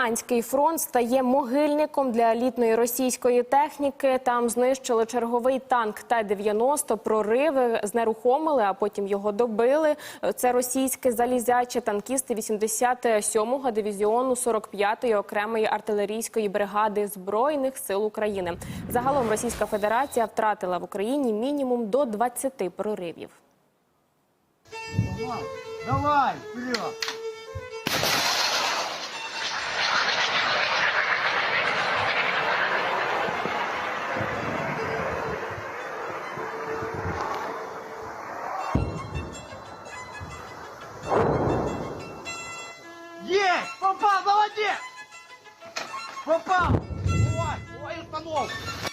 Луганський фронт стає могильником для елітної російської техніки. Там знищили черговий танк Т-90, прориви, знерухомили, а потім його добили. Це російське залізяче танкісти 87-го дивізіону 45-ї окремої артилерійської бригади збройних сил України. Загалом Російська Федерація втратила в Україні мінімум до 20 проривів. Давай, давай, вперед! Есть! Попал, молодец! Попал! Ой, ой, установку!